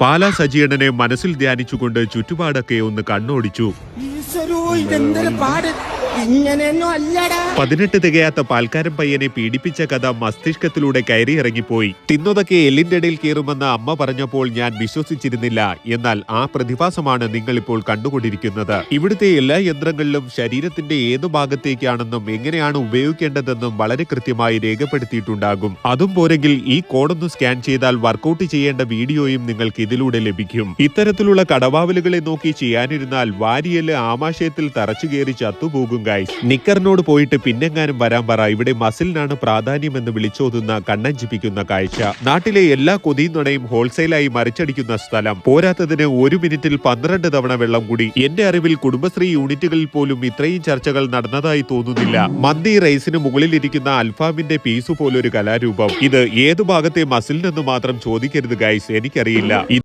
പാലാ സജീണനെ മനസ്സിൽ ധ്യാനിച്ചുകൊണ്ട് ചുറ്റുപാടൊക്കെ ഒന്ന് കണ്ണോടിച്ചു. പതിനെട്ട് തികയാത്ത പാൽക്കാരൻ പയ്യനെ പീഡിപ്പിച്ച കഥ മസ്തിഷ്കത്തിലൂടെ കയറി കയറിയിറങ്ങിപ്പോയി തിന്നതൊക്കെ എല്ലിന്റെ ഇടയിൽ കയറുമെന്ന് അമ്മ പറഞ്ഞപ്പോൾ ഞാൻ വിശ്വസിച്ചിരുന്നില്ല. എന്നാൽ ആ പ്രതിഭാസമാണ് നിങ്ങൾ ഇപ്പോൾ കണ്ടുകൊണ്ടിരിക്കുന്നത്. ഇവിടുത്തെ എല്ലാ യന്ത്രങ്ങളിലും ശരീരത്തിന്റെ ഏതു ഭാഗത്തേക്കാണെന്നും എങ്ങനെയാണ് ഉപയോഗിക്കേണ്ടതെന്നും വളരെ കൃത്യമായി രേഖപ്പെടുത്തിയിട്ടുണ്ടാകും. അതും പോരെങ്കിൽ ഈ കോഡൊന്ന് സ്കാൻ ചെയ്താൽ വർക്കൗട്ട് ചെയ്യേണ്ട വീഡിയോയും നിങ്ങൾക്ക് ഇതിലൂടെ ലഭിക്കും. ഇത്തരത്തിലുള്ള കടവാവലുകളെ നോക്കി ചെയ്യാനിരുന്നാൽ വാരിയൽ ആമാശയത്തിൽ തറച്ചു കയറി ചത്തുപോകും. ഗൈസ് നിക്കറിനോട് പോയിട്ട് പിന്നെങ്ങാനും വരാൻ പറ. ഇവിടെ മസിലിനാണ് പ്രാധാന്യമെന്ന് വിളിച്ചോതുന്ന കണ്ണഞ്ചിപ്പിക്കുന്ന കാഴ്ച. നാട്ടിലെ എല്ലാ കൊതിയും നുണയും ഹോൾസെയിലായി മറിച്ചടിക്കുന്ന സ്ഥലം. പോരാത്തതിന് ഒരു മിനിറ്റിൽ പന്ത്രണ്ട് തവണ വെള്ളം കൂടി. എന്റെ അറിവിൽ കുടുംബശ്രീ യൂണിറ്റുകളിൽ പോലും ഇത്രയും ചർച്ചകൾ നടന്നതായി തോന്നുന്നില്ല. മന്തി റൈസിന് മുകളിലിരിക്കുന്ന അൽഫാമിന്റെ പീസ് പോലൊരു കലാരൂപം. ഇത് ഏതു ഭാഗത്തെ മസിലിനെന്ന് മാത്രം ചോദിക്കരുത് ഗൈസ് എനിക്കറിയില്ല.